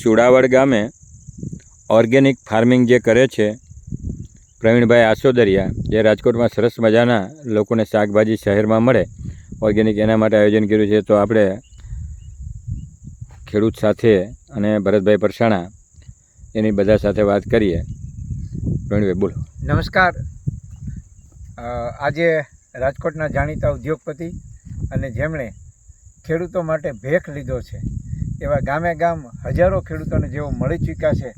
સુડાવડ ગામે organic farming જે કરે છે, પ્રવીણભાઈ આસોદરિયા, જે રાજકોટમાં સરસ મજાના લોકોને શાકભાજી શહેરમાં મળે, ઓર્ગેનિક એના માટે આયોજન કર્યું છે, તો આપણે ખેડૂત સાથે અને ભરતભાઈ પરસાણા એની બધા સાથે વાત કરીએ. પ્રવીણભાઈ, બોલો. નમસ્કાર. આજે રાજકોટના જાણીતા ઉદ્યોગપતિ અને જેમણે ખેડૂતો માટે ભેખ લીધો છે એવા ગામે ગામ હજારો ખેડૂતોને જેઓ મળી ચૂક્યા છે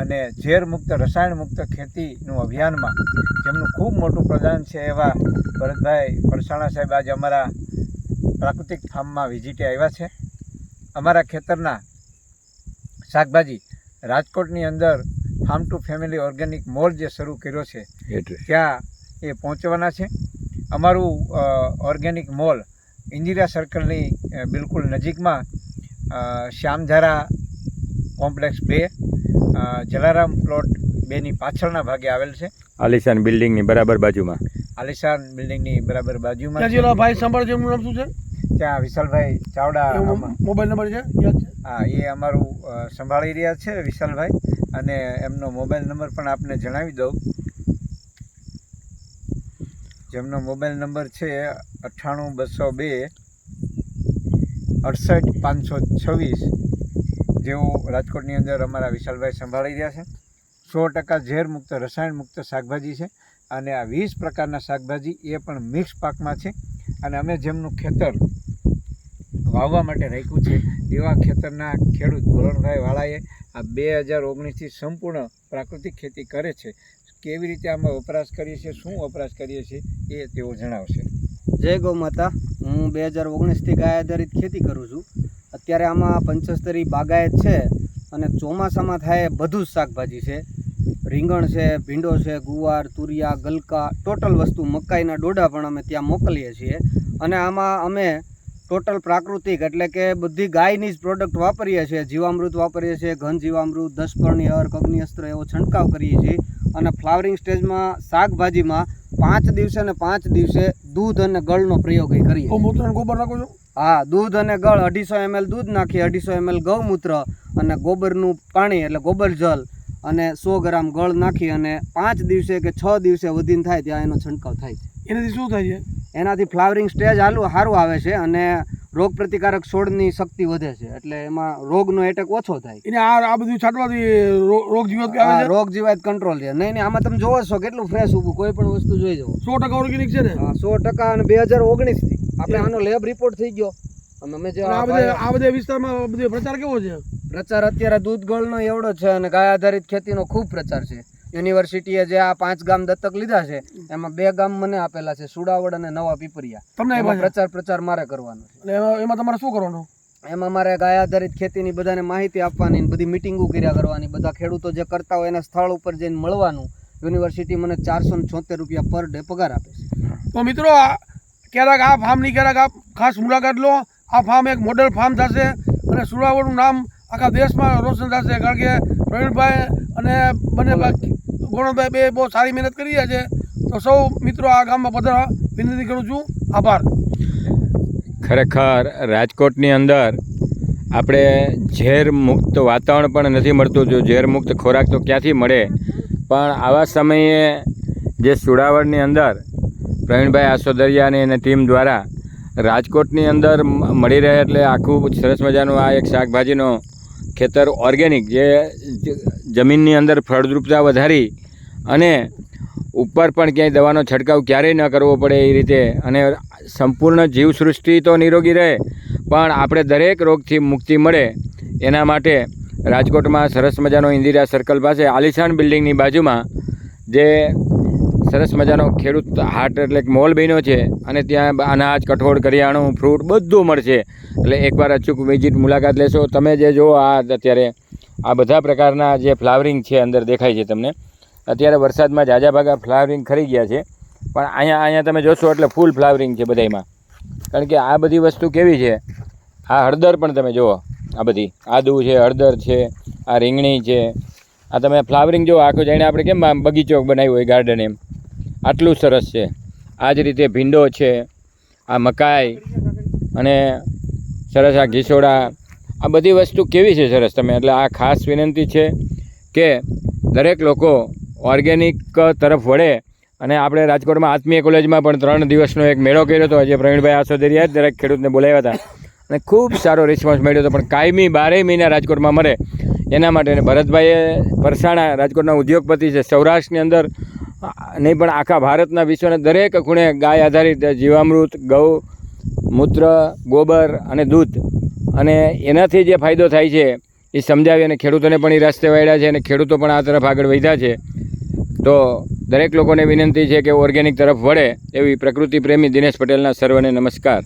અને ઝેર મુક્ત રસાયણ મુક્ત ખેતીનું અભિયાનમાં જેમનું ખૂબ મોટું પ્રદાન છે એવા ભરતભાઈ પરસાણા સાહેબ આજે અમારા પ્રાકૃતિક ફાર્મમાં વિઝિટે આવ્યા છે. અમારા ખેતરના શાકભાજી રાજકોટની અંદર farm to family organic mall જે શરૂ કર્યો છે ત્યાં એ પહોંચવાના છે. અમારું ઓર્ગેનિક મોલ ઇન્દિરા સર્કલની બિલકુલ નજીકમાં શ્યામધારા કોમ્પ્લેક્સ બે જલારામ પ્લોટ બેની પાછળના ભાગે આવેલ છે. આલિશાન બિલ્ડિંગની બરાબર બાજુમાં. આલિશાન બિલ્ડિંગની બરાબર બાજુમાં ભાઈ સાંભળજો એમનું નામ શું છે? ત્યાં વિશાલભાઈ ચાવડા મોબાઈલ નંબર છે? હા એ અમારું સંભાળી રહ્યા છે વિશાલભાઈ. અને એમનો મોબાઈલ નંબર પણ આપને જણાવી દઉં. જેમનો મોબાઈલ નંબર છે અઠ્ઠાણું બસો બે અડસઠ પાંચસો છવ્વીસ જેઓ રાજકોટની અંદર અમારા વિશાલભાઈ સંભાળી રહ્યા છે. સો ટકા ઝેર મુક્ત, રસાયણ શાકભાજી છે અને આ વીસ પ્રકારના શાકભાજી એ પણ મિક્સ પાકમાં છે અને અમે જેમનું ખેતર વાવવા માટે રાખ્યું છે એવા ખેતરના ખેડૂત વરુણભાઈ વાળાએ આ બે હજાર ઓગણીસથી સંપૂર્ણ પ્રાકૃતિક ખેતી કરે છે. કેવી રીતે આમાં વપરાશ કરીએ છીએ, શું વપરાશ કરીએ છીએ એ તેઓ જણાવશે. જય ગૌ માતા હું બે હજાર ઓગણીસથી ગાય આધારિત ખેતી કરું છું. અત્યારે આમાં પંચસ્તરી બાગાયત છે અને ચોમાસામાં થાય બધું જ શાકભાજી છે. રીંગણ છે, ભીંડો છે, ગુવાર, તુરિયા, ગલકા, ટોટલ વસ્તુ મકાઈના ડોડા પણ અમે ત્યાં મોકલીએ છીએ. અને આમાં અમે ટોટલ પ્રાકૃતિક એટલે કે બધી ગાયની જ પ્રોડક્ટ વાપરીએ છીએ. જીવામૃત વાપરીએ છીએ, ઘન જીવામૃત દસપર્ણી અર્ક અગ્નિઅસ્ત્ર એવો છંટકાવ કરીએ છીએ. અને ફ્લાવરિંગ સ્ટેજમાં શાકભાજીમાં પાંચ દિવસે ને પાંચ દિવસે દૂધ અને ગળનો પ્રયોગ ય કરીએ. ગૌમૂત્ર ગોબર નાખો છો? હા દૂધ અને ગળ અઢીસો એમએલ દૂધ નાખીએ અઢીસો એમએલ ગૌમૂત્ર અને ગોબરનું પાણી એટલે ગોબર જલ અને સો ગ્રામ ગળ નાખી અને પાંચ દિવસે કે છ દિવસે વધીને થાય ત્યાં એનો છંટકાવ થાય છે. એનાથી શું થાય છે? એનાથી ફ્લાવરિંગ સ્ટેજ હાલું સારું આવે છે અને રોગ પ્રતિકારક છોડની શક્તિ વધે છે. એટલે એમાં રોગનો એટેક ઓછો થાય. એને આ આ બધું છાંટવાથી રોગ જીવાત આવે છે? રોગ જીવાત કંટ્રોલ છે. નહીં નહીં આમાં તમે જોવો છો કેટલું ફ્રેશ ઊભું કોઈ પણ વસ્તુ જોઈ જાવ સો ટકા ઓર્ગેનિક છે ને? હા સો ટકા અને બે હજાર ઓગણીસથી આપણે આનો લેબ રિપોર્ટ થઈ ગયો. અને અમે જે આ બધા આ બધા વિસ્તારમાં બધો પ્રચાર કેવો છે? પ્રચાર અત્યારે દૂધ ગળનો એવડો છે અને ગાય આધારિત ખેતીનો ખૂબ પ્રચાર છે. યુનિવર્સિટીએ જે આ પાંચ ગામ દત્તક લીધા છે એમાં બે ગામ મને આપેલા છે સુડાવડ અને નવા પીપરિયા. તમને પ્રચાર પ્રચાર મારે કરવાનો છે. એમાં તમારે શું કરવાનું? એમાં મારે ગાય આધારિત ખેતીની બધાને માહિતી આપવાની બધી મિટિંગો કર્યા કરવાની બધા ખેડૂતો જે કરતા હોય એના સ્થળ ઉપર જઈને મળવાનું. યુનિવર્સિટી મને ચારસો ને છોતેર રૂપિયા પર ડે પગાર આપે છે. તો મિત્રો ક્યારેક આ ફાર્મની ક્યારેક આપ ખાસ મુલાકાત લો. આ ફાર્મ એક મોડેલ ફાર્મ થશે અને સુરાવડનું નામ આખા દેશમાં રોશન થશે. કારણ કે પ્રવીણભાઈ અને બંને ભાઈ ગોણભાઈ બે બહુ સારી મહેનત કરી રહ્યા છે. તો સૌ મિત્રો આ ગામમાં પધારવા વિનંતી કરું છું. આભાર. ખરેખર રાજકોટની અંદર આપણે ઝેર મુક્ત વાતાવરણ પણ નથી મળતું. જો ઝેર મુક્ત ખોરાક તો ક્યાંથી મળે? પણ આવા સમયે જે સુડાવડની અંદર પ્રવીણભાઈ આસોદરિયાની અને ટીમ દ્વારા રાજકોટની અંદર મળી રહે એટલે આખું સરસ મજાનું આ એક શાકભાજીનો ખેતર ઓર્ગેનિક જ- જમીનની અંદર ફળદ્રુપતા વધારી અને ઉપર પણ ક્યાંય દવાનો છંટકાવ ક્યારેય ન કરવો પડે એ રીતે. અને સંપૂર્ણ જીવસૃષ્ટિ તો નિરોગી રહે, પણ આપણે દરેક રોગથી મુક્તિ મળે એના માટે રાજકોટમાં સરસ મજાનો ઇન્દિરા સર્કલ પાસે આલિશાન બિલ્ડિંગની બાજુમાં જે સરસ મજાનો ખેડૂત હાટ એટલે મોલ બન્યો છે અને ત્યાં અનાજ, કઠોળ, કરિયાણું, ફ્રૂટ બધું મળશે. એટલે એકવાર અચૂક વિઝિટ મુલાકાત લેશો. તમે જે જુઓ આ અત્યારે આ બધા પ્રકારના જે ફ્લાવરિંગ છે અંદર દેખાય છે તમને. અત્યારે વરસાદમાં ઝાઝા ભાગા ફ્લાવરિંગ ખરી ગયા છે. પણ અહીંયા અહીંયા તમે જોશો એટલે ફૂલ ફ્લાવરિંગ છે બધાયમાં. કારણ કે આ બધી વસ્તુ કેવી છે? આ હળદર પણ તમે જુઓ, આ બધી. આદુ છે, હળદર છે, આ રીંગણી છે. આ તમે ફ્લાવરિંગ જુઓ, આખું જાણે આપણે કેમ બગીચો બનાવ્યો હોય ગાર્ડન એમ. આટલું સરસ છે. આ જ રીતે ભીંડો છે, આ મકાઈ અને સરસ આ ઘીસોડા આ બધી વસ્તુ કેવી છે સરસ તમે? એટલે આ ખાસ વિનંતી છે કે દરેક લોકો ઓર્ગેનિક તરફ વળે અને આપણે રાજકોટમાં આત્મીય કોલેજમાં પણ ત્રણ દિવસનો એક મેળો કર્યો હતો. આજે પ્રવીણભાઈ આસોદરિયા જ દરેક ખેડૂતને બોલાવ્યા હતા. અને ખૂબ સારો રિસ્પોન્સ મળ્યો હતો. પણ કાયમી બારેય મહિના રાજકોટમાં મળે એના માટે ભરતભાઈએ પરસાણા રાજકોટના ઉદ્યોગપતિ છે, સૌરાષ્ટ્રની અંદર, નહીં પણ આખા ભારતના વિશ્વના દરેક ખૂણે ગાય આધારિત જીવામૃત, ગૌ, મૂત્ર, ગોબર અને દૂધ અને એનાથી જે ફાયદો થાય છે, એ સમજાવી અને ખેડૂતોને પણ એ રસ્તે વાળ્યા છે અને ખેડૂતો પણ આ તરફ આગળ વધ્યા છે. તો દરેક લોકોને વિનંતી છે કે ઓર્ગેનિક તરફ વળે એવી પ્રકૃતિ પ્રેમી દિનેશ પટેલના સર્વને નમસ્કાર.